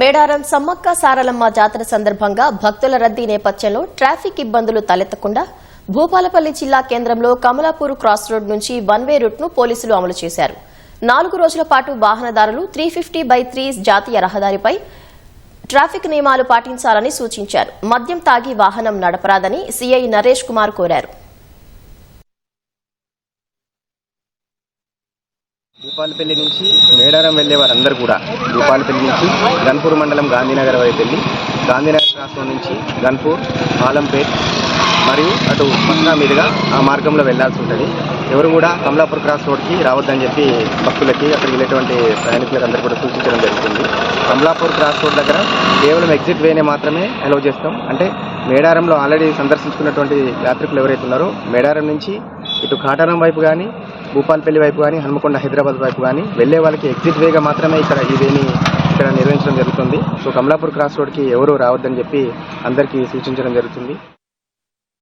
మేడారం సమ్మక్క సారలమ్మ జాతర సందర్భంగా భక్తుల రద్దీ నేపథ్యంలో ట్రాఫిక్ ఇబ్బందులు తలెత్తకుండా భూపాలపల్లి జిల్లా కేంద్రంలో కమలాపూర్ క్రాస్ రోడ్ నుంచి వన్ వే రూట్ను పోలీసులు అమలు చేశారు. నాలుగు రోజుల పాటు వాహనదారులు త్రీ ఫిఫ్టీ బై త్రీ జాతీయ రహదారిపై ట్రాఫిక్ నియమాలు పాటించాలని సూచించారు. మద్యం తాగి వాహనం నడపరాదని సీఐ నరేష్ కుమార్ కోరారు. భూపాలపల్లి నుంచి మేడారం వెళ్ళే వారందరూ కూడా భూపాలపల్లి నుంచి గన్పూర్ మండలం గాంధీనగర్ వైపు వెళ్ళి గాంధీనగర్ క్రాస్ రోడ్ నుంచి గన్పూర్ ఆలంపేట్ మరియు అటు పట్నా మీదుగా ఆ మార్గంలో వెళ్ళాల్సి ఉంటుంది. ఎవరు కూడా కమలాపూర్ క్రాస్ రోడ్కి రావద్దని చెప్పి భక్తులకి అక్కడికి వెళ్ళేటువంటి ప్రయాణికులకు అందరూ కూడా సూచించడం జరుగుతుంది. కమలాపూర్ క్రాస్ రోడ్ దగ్గర కేవలం ఎగ్జిట్ వేనే మాత్రమే అలౌ చేస్తాం. అంటే మేడారంలో ఆల్రెడీ సందర్శించుకున్నటువంటి యాత్రికులు ఎవరైతే ఉన్నారో మేడారం నుంచి ఇటు కాటారం వైపు కానీ భూపాల్పల్లి వైపు కానీ హనుమకొండ హైదరాబాద్ వైపు కానీ వెళ్ళే వాళ్ళకి ఎగ్జిట్ వేగా మాత్రమే ఇక్కడ ఈ వేని ఇక్కడ నిర్వహించడం జరుగుతుంది. సో కమలాపూర్ క్రాస్ రోడ్కి ఎవరు రావద్దని చెప్పి అందరికీ సూచించడం జరుగుతుంది.